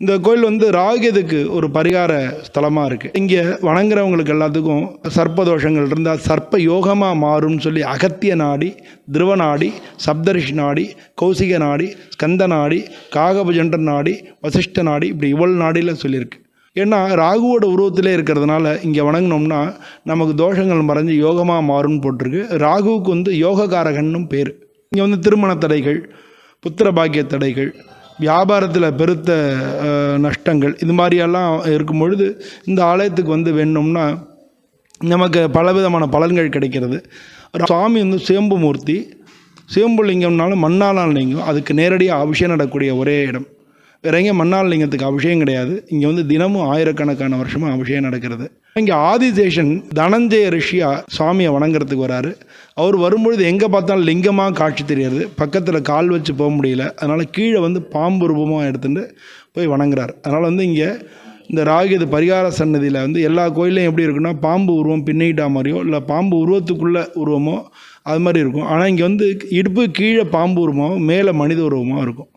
இந்த கோயில் வந்து ராகுகேதுக்கு ஒரு பரிகார ஸ்தலமாக இருக்குது இங்கே வணங்குறவங்களுக்கு எல்லாத்துக்கும் சர்ப்ப தோஷங்கள் இருந்தால் சர்ப்ப யோகமாக மாறும்னு சொல்லி அகத்திய நாடி திருவ நாடி சப்தரிஷி நாடி கௌசிக நாடி ஸ்கந்த நாடி காகபஜண்டர் நாடி வசிஷ்ட நாடி இப்படி இவள் நாடியில் சொல்லியிருக்கு. ஏன்னா ராகுவோட உருவத்திலே இருக்கிறதுனால இங்கே வணங்கினோம்னா நமக்கு தோஷங்கள் மறைஞ்சு யோகமாக மாறும்னு போட்டிருக்கு. ராகுவுக்கு வந்து யோககாரகன்னும் பேர். இங்கே வந்து திருமண தடைகள் புத்திர பாக்கிய தடைகள் வியாபாரத்தில் பெருத்த நஷ்டங்கள். இது மாதிரியெல்லாம் இருக்கும் பொழுது இந்த ஆலயத்துக்கு வந்து வேணும்னா நமக்கு பலவிதமான பலன்கள் கிடைக்கிறது. சுவாமி வந்து சுயம்பு மூர்த்தி. சுயம்பு லிங்கம்னாலும் மண்ணாலான லிங்கம் அதுக்கு நேரடியாக அபிஷேகம் நடக்கக்கூடிய ஒரே இடம். வேற எங்கேயும் மண்ணால் லிங்கத்துக்கு அபிஷேகம் கிடையாது. இங்கே வந்து தினமும் ஆயிரக்கணக்கான வருஷமாக அபிஷேகம் நடக்கிறது. இங்கே ஆதிசேஷன் தனஞ்சய ரிஷியா சுவாமியை வணங்குறதுக்கு வராரு. அவர் வரும்பொழுது எங்கே பார்த்தாலும் லிங்கமாக காட்சி தெரியாது பக்கத்தில் கால் வச்சு போக முடியல. அதனால் கீழே வந்து பாம்பு ரூபமாக எடுத்துட்டு போய் வணங்குறார். அதனால் வந்து இங்கே இந்த ராகிது பரிகார சன்னதியில் வந்து எல்லா கோயிலையும் எப்படி இருக்குன்னா பாம்பு உருவம் பின்னிக்கிட்டா மாதிரியோ இல்லை பாம்பு உருவத்துக்குள்ள உருவமோ அது மாதிரி இருக்கும். ஆனால் இங்கே வந்து இடுப்பு கீழே பாம்பு உருவமாகவும் மேலே மனித உருவமாக இருக்கும்.